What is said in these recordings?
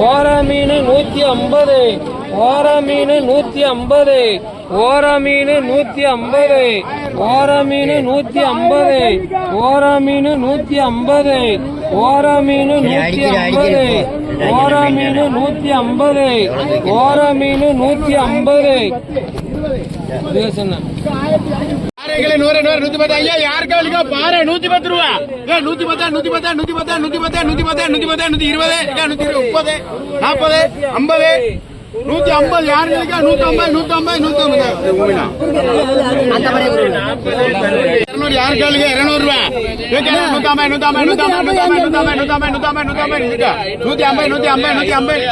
ஓரா மீன் நூத்தி ஐம்பது ஓரா மீன் நூத்தி ஐம்பது ஓரா மீன் நூத்தி ஐம்பது ஓரா மீன் நூத்தி ஐம்பது ஓரா மீன் நூத்தி ஐம்பது ஓரா மீன் நூத்தி ஐம்பது ஓரா மீன் நூத்தி ஐம்பது ஓரா மீன் நூத்தி ஐம்பது. நூறு நூறு நூத்தி பத்து ஐயா யாருக்கா இருக்கா பாறை நூத்தி பத்து ரூபா ஏ நூத்தி பத்தா நூத்தி பத்தா நூத்தி பத்தா நூத்தி பத்தா நூத்தி பத்தா நூத்தி பத்தா நூத்தி இருபது ஏ நூத்தி இருபது முப்பது நாற்பது ஐம்பது நூத்தி ஐம்பது யாருக்கு நூத்தி ஐம்பது நூத்தி ஐம்பது நூத்தி ஐம்பது இருநூறு யாருக்கு இருக்கா இருநூறு ரூபா நூத்தி ஐம்பது நூத்தி ஐம்பது நூத்தி ஐம்பது நூத்தி ஐம்பது நூத்தி ஐம்பது நூத்தி ஐம்பது நூத்தி ஐம்பது நூத்தி ஐம்பது நூத்தி ஐம்பது நூத்தி ஐம்பது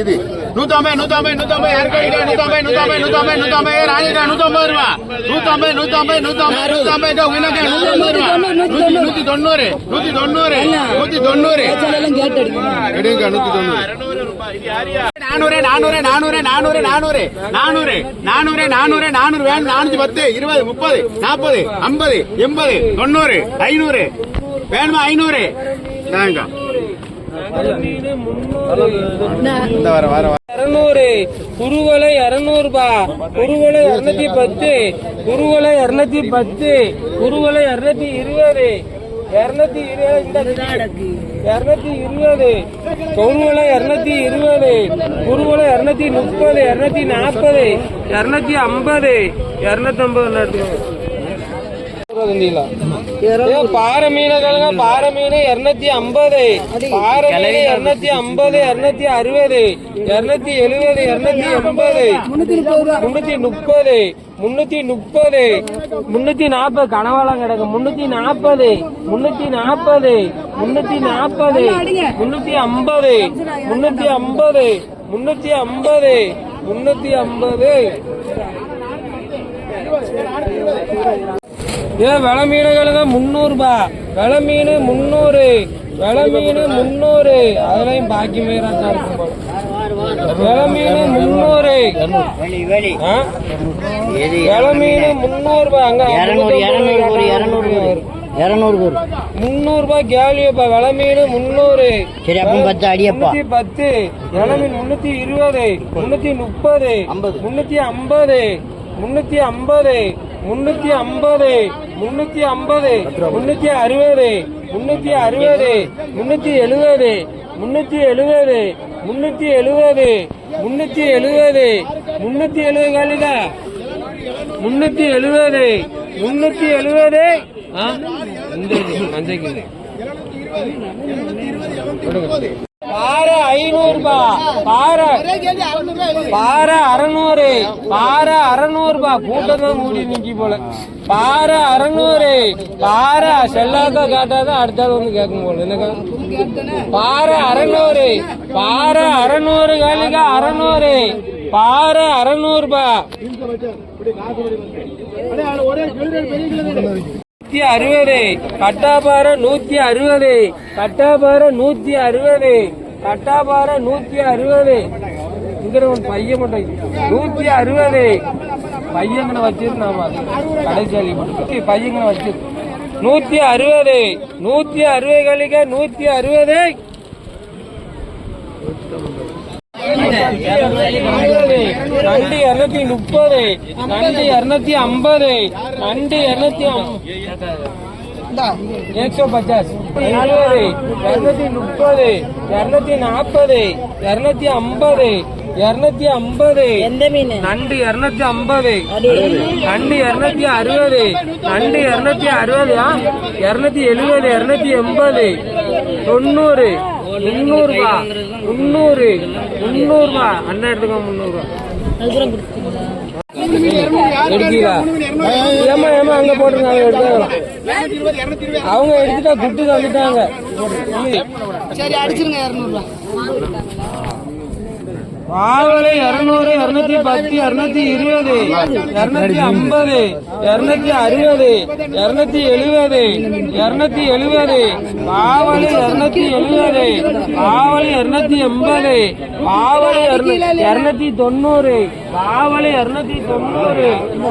இது நூத்தம்பது நூத்தம்பது நூத்தம்பது இருக்கா நூத்தம்பது நூத்தம்பது நூத்தம்பது நூத்தம்பது ராணிக்கா நூத்தம்பது ரூபா. நூத்தம்பது நூத்தம்பது நூத்தம்பது நூத்தம்பது உனக்கு நூத்தம்பது ரூபா. நூத்தி நூத்தி தொண்ணூறு நூத்தி தொண்ணூறு நூத்தி தொண்ணூறு. எடுங்க நூத்தி தொண்ணூறு. நானூறு நானூறு நானூறு நானூறு நானூறு நானூறு நானூறு நானூறு நானூறு வேணும். நானூத்தி பத்து இருபது முப்பது நாற்பது ஐம்பது எண்பது தொண்ணூறு ஐநூறு. வேணுமா ஐநூறு? நாங்க இந்த வர வர வர. இருநூறு குருவலை இருநூறு ரூபா குருவலை இருநூத்தி பத்து குருவலை இருநூத்தி பத்து குருவலை இருநூத்தி இருபது இருநூத்தி இருபது இருநூத்தி இருபது குருவலை இருநூத்தி இருபது குருவலை இருநூத்தி முப்பது இருநூத்தி நாற்பது இருநூத்தி ஐம்பது இருநூத்தி ஐம்பது பாறை மீனுகளுங்க பாறை மீன் இருநூத்தி ஐம்பது. பாறை மீன் இருநூத்தி ஐம்பது இருநூத்தி அறுபது இருநூத்தி எழுபது இருநூத்தி எண்பது. முன்னூத்தி முப்பது முன்னூத்தி முப்பது முன்னூத்தி நாற்பது கனவாலாம் கிடக்கு. முன்னூத்தி நாற்பது முன்னூத்தி நாற்பது முன்னூத்தி நாற்பது முன்னூத்தி ஐம்பது முன்னூத்தி ஐம்பது முன்னூத்தி ஐம்பது முன்னூத்தி ஐம்பது. ஏ விலை மீனுகளுங்க முந்நூறுபா. விலை மீன் முந்நூறு. விலை மீன் முந்நூறு. அதுலயும் பாக்கி மீறாச்சா இருக்கும் போல. விலை மீன் முந்நூறு? விலை மீன் முந்நூறுபா. அங்க இரநூறு ஒரு முந்நூறுபா கேள்விப்பா விலை மீன் முந்நூறு. சரி அப்போ பத்து அடியப்பா. முன்னூத்தி பத்து. விலை மீன் முன்னூத்தி இருபது. முன்னூத்தி முப்பது. முன்னூத்தி ஐம்பது. முன்னூத்தி ஐம்பது. முன்னூத்தி ஐம்பது முன்னூத்தி ஐம்பது முன்னூத்தி அறுபது முன்னூத்தி அறுபது முன்னூத்தி எழுபது முன்னூத்தி எழுபது முன்னூத்தி எழுபது முன்னூத்தி எழுபது முன்னூத்தி எழுபது காலிதா முன்னூத்தி எழுபது முன்னூத்தி எழுபது ஆ? இந்த மஞ்சள் பாறை ஐநூறு ரூபா பாறை பாறை அறநூறு பாறை அறநூறு ரூபா கூட்டம் தான் மூடி நிக்கி போல. பாறை அறநூறு பாறை செல்லாக்கா காட்டாதான் அடுத்தது வந்து கேட்கும் போல. என்னக்கா? பாறை அறநூறு பாறை அறநூறு காலிக்கா அறநூறு பாறை அறநூறு ரூபா நூத்தி அறுபது கட்டாபாறை நூத்தி அறுபது கட்டாபாறை நூத்தி அறுபது. கட்டாபார நூத்தி அறுபது. இங்கிற ஒரு பையன் மட்டும். நூத்தி அறுபது. பையங்களை வச்சிரு கடைசாலி மட்டும். பையங்களை வச்சிரு. நூத்தி அறுபது. நூத்தி அறுபது கழிக்க நூத்தி அறுபது. நண்டு இருநூத்தி முப்பது. நண்டு இருநூத்தி ஐம்பது. நண்டு இருநூத்தி એકસો પચાસ இரநூத்தி முப்பது இரநூத்தி நாற்பது இரநூத்தி ஐம்பது இருநூத்தி ஐம்பது. நண்டு இருநூத்தி ஐம்பது. நண்டு இருநூத்தி அறுபது. நண்டு இருநூத்தி அறுபதா இருநூத்தி எழுபது இருநூத்தி எண்பது. தொண்ணூறு. முந்நூறுபா முந்நூறு. முந்நூறுபா அண்ணா எடுத்துக்கோ முந்நூறுபா எடுக்கீங்களா? ஏமா ஏமா அங்க போட்டுருங்க அவங்க அவங்க எடுத்துட்டா குட்டு தந்துட்டாங்க. சரி அடிச்சிருங்க இரநூறுவா. பாவலை இருநூறு இருநூத்தி பத்து இருநூத்தி இருபது இருநூத்தி ஐம்பது இருநூத்தி அறுபது இருநூத்தி எழுபது இருநூத்தி எழுபது. பாவலை இருநூத்தி எழுபது பாவலை இருநூத்தி எண்பது பாவலை இருநூத்தி தொண்ணூறு பாவலை இருநூத்தி தொண்ணூறு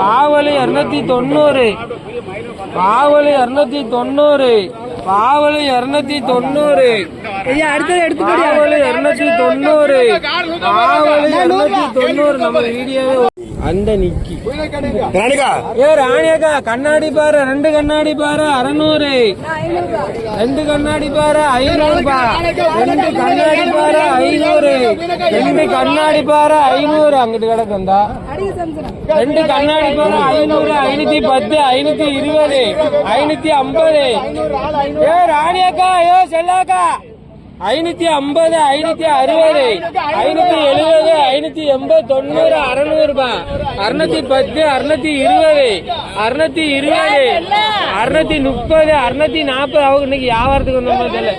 பாவலை இருநூத்தி தொண்ணூறு பாவலை இருநூத்தி தொண்ணூறு பாவல் இருநூத்தி தொண்ணூறு. ஐயா அடுத்தது எடுத்து பாவல் இருநூத்தி தொண்ணூறு. பாவல் இருநூத்தி தொண்ணூறு. நம்ம வீடியோவே அந்த நிக்கி. ஏ ராணியக்கா கண்ணாடி பாரு ரெண்டு கண்ணாடி பாரு அறநூறு. ரெண்டு கண்ணாடி பாரு ஐநூறு பா. ரெண்டு கண்ணாடி பாரு ஐநூறு. ரெண்டு கண்ணாடி பாரு ஐநூறு. அங்கிட்டு கிடக்குந்தா ரெண்டு கண்ணாடி பாரு ஐநூறு ஐநூத்தி பத்து ஐநூத்தி இருபது ஐநூத்தி ஐம்பது. ஏ ராணியக்கா ஏ செல்லாக்கா. ஐநூத்தி ஐம்பது ஐநூத்தி அறுபது ஐநூத்தி எழுபது ஐநூத்தி எண்பது தொண்ணூறு அறுநூறு ரூபாய் அறுநூத்தி பத்து அறுநூத்தி இருபது அறுநூத்தி இருபது அறுநூத்தி முப்பது அறுநூத்தி நாற்பது. அவங்க இன்னைக்கு வியாபாரத்துக்கு வந்த தெரியல.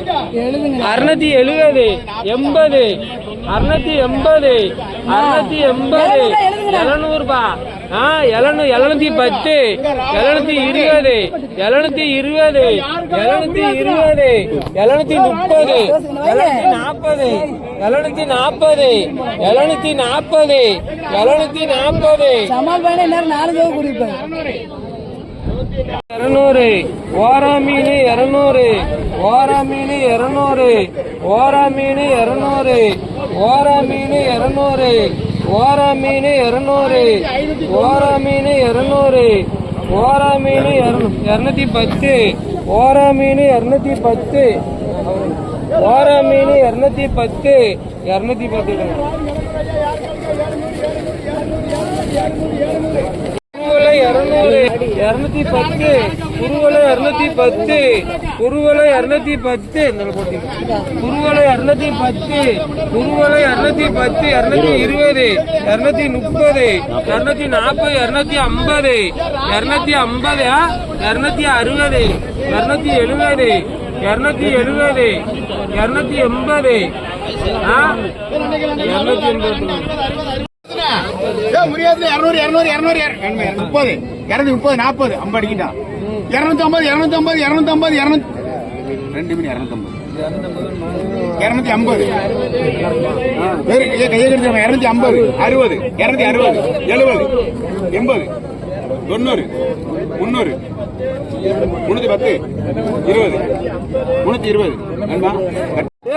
அறுநூத்தி எழுபது எண்பது அறுநூத்தி எண்பது அறுநூத்தி எண்பது எழுநூறு ரூபாய் ஆ எழுநூறு எழுநூத்தி பத்து எழுநூத்தி இருபது எழுநூத்தி இருபது எழுநூத்தி இருபது எழுநூத்தி முப்பது எழுநூத்தி நாற்பது எழுநூத்தி நாற்பது எழுநூத்தி நாற்பது எழுநூத்தி நாற்பது சமால் நாலு ஜோவு குடிப்பாங்க இருநூறு ஓரா மீன் இருநூறு ஓரா மீன் இருநூறு ஓரா மீன் இருநூறு ஓரா மீன் இருநூறு ஓரா மீன் இரநூறு. ஓரா மீன் இரநூறு. ஓரா மீன் இரநூத்தி பத்து. ஓரா மீன் இரநூத்தி பத்து. ஓரா மீன் இரநூத்தி பத்து. இரநூத்தி பத்து. இருநூத்தி பத்து குருவலை இருநூத்தி பத்து குருவலை இருநூத்தி பத்து போட்டி. குருவலை இருநூத்தி பத்து குருவலை இருநூத்தி பத்து இருநூத்தி இருபது இருநூத்தி முப்பது இருநூத்தி நாற்பது இருநூத்தி ஐம்பது இருநூத்தி ஐம்பது இருநூத்தி அறுபது இருநூத்தி எழுபது இருநூத்தி எழுபது இருநூத்தி எண்பது இருநூத்தி எண்பது. முடியாது இருநூறு இருநூறு இருநூறு முப்பது. இருநூத்தி முப்பது நாற்பது. ஐம்பது அடிக்கிட்டான் இருநூத்தி ஐம்பது இருநூத்தி ஐம்பது இருநூத்தி ஐம்பது இருநூத்தி ரெண்டு மணி இருநூத்தி ஐம்பது இருநூத்தி ஐம்பது வேறு கையை கையை இருநூத்தி ஐம்பது அறுபது. இருநூத்தி அறுபது. எழுபது. எண்பது. தொண்ணூறு. முன்னூறு முன்னூத்தி பத்து. இருபது. முன்னூத்தி இருபது. நண்பா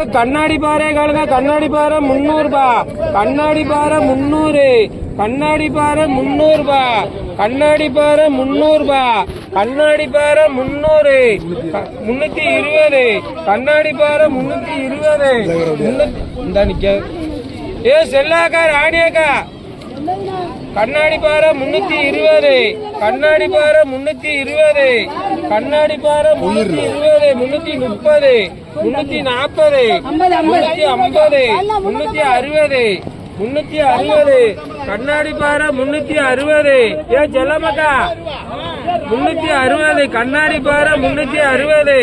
கண்ணாடி பாறை காலுங்க கண்ணாடி பாறை முன்னூறுபா கண்ணாடி பாறை முன்னூறு கண்ணாடி பாறை முன்னூறுபா கண்ணாடி பாறை முன்னூறுபா கண்ணாடி பாறை முன்னூறு முன்னூத்தி இருபது. கண்ணாடி பாறை முன்னூத்தி இருபது. முன்னூத்தி- இந்தா நிக்க. ஏ செல்லாக்கா ராணியக்கா. கண்ணாடி பாறை முன்னூத்தி இருபது. கண்ணாடி பாறை முன்னூத்தி இருபது. கண்ணாடி பாறை முன்னூத்தி இருபது. முன்னூத்தி முப்பது. முன்னூத்தி நாற்பது. முன்னூத்தி ஐம்பது. முன்னூத்தி அறுபது. முன்னூத்தி அறுபது. கண்ணாடி பாறை முன்னூத்தி அறுபது. ஏ செல்லமக்கா முன்னூத்தி அறுபது. கண்ணாடி பாறை முன்னூத்தி அறுபது.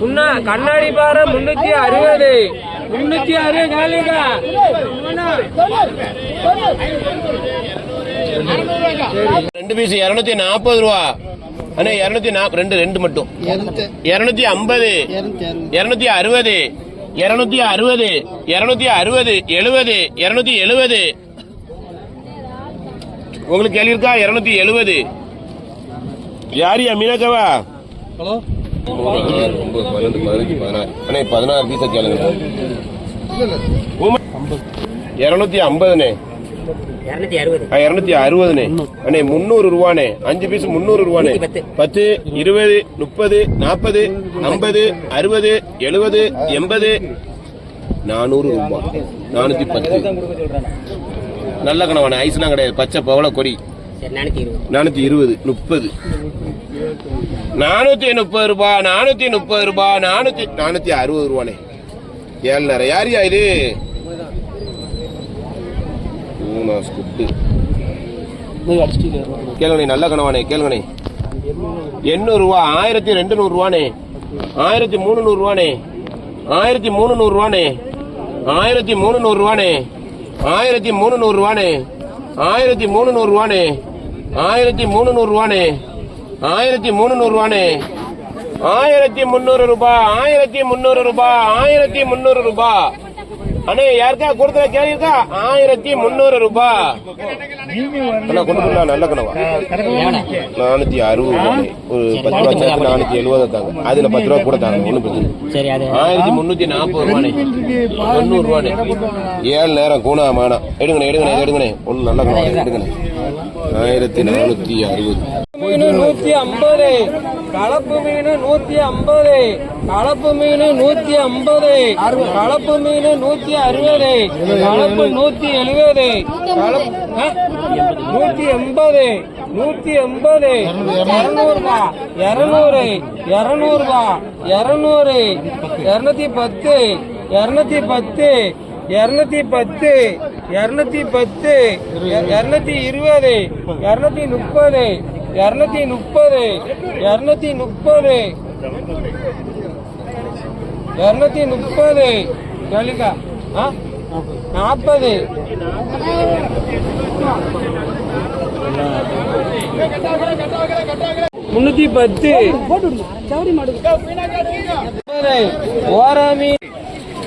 முன்னா கண்ணாடி பாறை முன்னூத்தி அறுபது. முன்னூத்தி அறுபது காலிக்கா ரெண்டு பீஸ் இருநூத்தி நாற்பது ரூபா. அண்ணா இருநூத்தி ரெண்டு ரெண்டு மட்டும். இருநூத்தி ஐம்பது இருநூத்தி அறுபது இருநூத்தி அறுபது இருநூத்தி அறுபது எழுபது இருநூத்தி எழுபது. உங்களுக்கு கேள்வி இருக்கா? இருநூத்தி எழுபது. யாரியா மீனக்கவா ஒன்பது பன்னெண்டு பதினஞ்சு பதினாறு. அண்ணே பதினாறு பீஸா கேளுங்க. இருநூத்தி ஐம்பதுண்ணே. இருநூத்தி அறுபதுண்ணே. அண்ணே முந்நூறு ரூபாண்ணே. அஞ்சு பீஸ் முந்நூறு ரூபானே பத்து இருபது முப்பது நாற்பது ஐம்பது அறுபது எழுபது எண்பது. நானூறு ரூபாய். நானூத்தி பத்து. நல்ல கணவான ஐஸ்லாம் கிடையாது. பச்சை பவள கொடி. நானூத்தி இருபது. முப்பது. நானூத்தி முப்பது ரூபாய் நானூத்தி முப்பது ரூபாய் நானூத்தி நானூத்தி அறுபது ரூபாண்ணே ஏழ்நரை யாரியா இது? ஊனா ஸ்குட்டு. கேளுங்கண்ணே நல்ல கணவானே கேளுங்கண்ணே. எண்ணூறு ரூபா ஆயிரத்தி ரெண்டு நூறு ரூபானே ஆயிரத்தி மூணு நூறு ரூபானே ஆயிரத்தி மூணு நூறு ரூபானே ஆயிரத்தி மூணு நூறு ரூபானே ஆயிரத்தி மூணு நூறு ரூபானே ஆயிரத்தி மூணு நூறு ரூபானே. ஆயிரத்தி மூணு நூறு ரூபானே. ஆயிரத்தி மூணு நூறு ரூபானே. ஆயிரத்தி முந்நூறு ரூபாய் ஆயிரத்தி முந்நூறு ரூபாய் ஆயிரத்தி முந்நூறு ரூபாய் அண்ணே யாருக்கா கொடுத்துல கேள்வி இருக்கா ஆயிரத்தி முன்னூறு ரூபாய் அண்ணா கொண்டு நல்ல கனவா? நானூத்தி அறுபது ரூபாய். ஒரு பத்து ரூபா சேர்த்து நானூத்தி எழுபது தாங்க. அதுல பத்து ரூபா கூட தாங்க பிரச்சனை ஆயிரத்தி முன்னூத்தி நாற்பது ரூபாய் தொண்ணூறு ரூபாய் ஏழு நேரம் கூணா மானா. எடுங்கண்ணே எடுங்கண்ணே எடுங்கண்ணே. ஒண்ணு நல்ல கனவா எடுங்கண்ணே. ஆயிரத்தி நானூத்தி அறுபது. மீன் நூத்தி ஐம்பது. கலப்பு மீன் நூத்தி ஐம்பது. கலப்பு மீன் நூத்தி ஐம்பது. கலப்பு மீன் நூத்தி அறுபது. கலப்பு நூத்தி எழுபது. கலப்பு நூத்தி எண்பது. நூத்தி எண்பது. இரநூறுபா இரநூறு. இரநூறுபா இரநூறு. இரநூத்தி பத்து. இரநூத்தி பத்து. இரநூத்தி பத்து. இரநூத்தி பத்து. இரநூத்தி இருபது. இரநூத்தி முப்பது. இரநூத்தி முப்பது. இரநூத்தி முப்பது. இரநூத்தி முப்பது. கேளுங்க ஆ? நாற்பது. முன்னூத்தி பத்து. முப்பது. ஓராமி.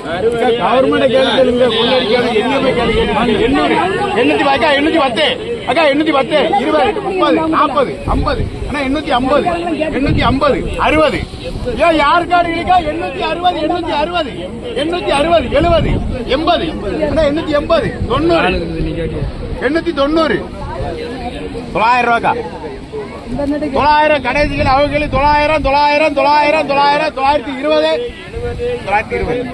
கவர்மெண்ட் கேள்வி கேள்வி கேள்வி எண்ணூத்தி பத்து. அக்கா எண்ணூத்தி பத்து இருபது முப்பது நாற்பது ஐம்பது. அண்ணா எண்ணூத்தி ஐம்பது எண்ணூத்தி ஐம்பது அறுபது. ஏன் யாருக்காடு கார்டு இருக்கா எண்ணூத்தி அறுபது எண்ணூத்தி அறுபது எண்ணூத்தி அறுபது எழுபது எண்பது. அண்ணா எண்ணூத்தி எண்பது தொண்ணூறு. எண்ணூத்தி தொண்ணூறு. தொள்ளாயிரம் ரூபாக்கா. தொள்ளாயிரம் கடைசிகள் அவங்க தொள்ளாயிரம் தொள்ளாயிரம் தொள்ளாயிரம் தொள்ளாயிரம் தொள்ளாயிரத்தி இருபது. தொள்ளாயிரத்தி இருபது.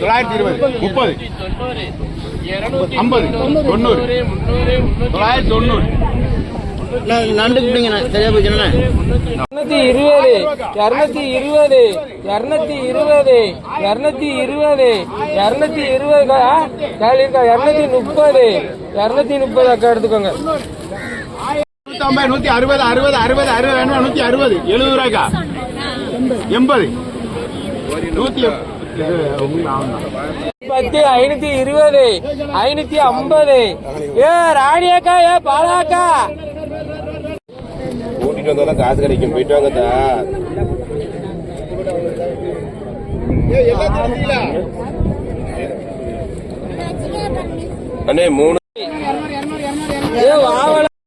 தொள்ளாயிரத்தி இருபது. முப்பது. ஐம்பது. தொண்ணூறு தொள்ளாயிரத்தி தொண்ணூறு. நண்டுக்கு பிடிங்க சரியா போச்சுண்ணே இருநூத்தி இருபது இருநூத்தி இருபது இருநூத்தி இருபது இருநூத்தி இருபது இருநூத்தி இருபது இருக்கா? இருநூத்தி முப்பது இருநூத்தி முப்பது அக்கா எடுத்துக்கோங்க. நூத்தி அறுபது அறுபது அறுபது அறுபது நூத்தி அறுபது. எழுபது ரூபாய்க்கா? எண்பது. நூத்தி பத்து ஐநூத்தி இருபது ஐநூத்தி ஐம்பது. ஏ ராணியாக்கா ஏ பாலாக்கா. கூட்டிட்டு வந்தாலும் காசு கிடைக்கும். போயிட்டு வாங்கதா அண்ணே மூணு ஏ வாவல.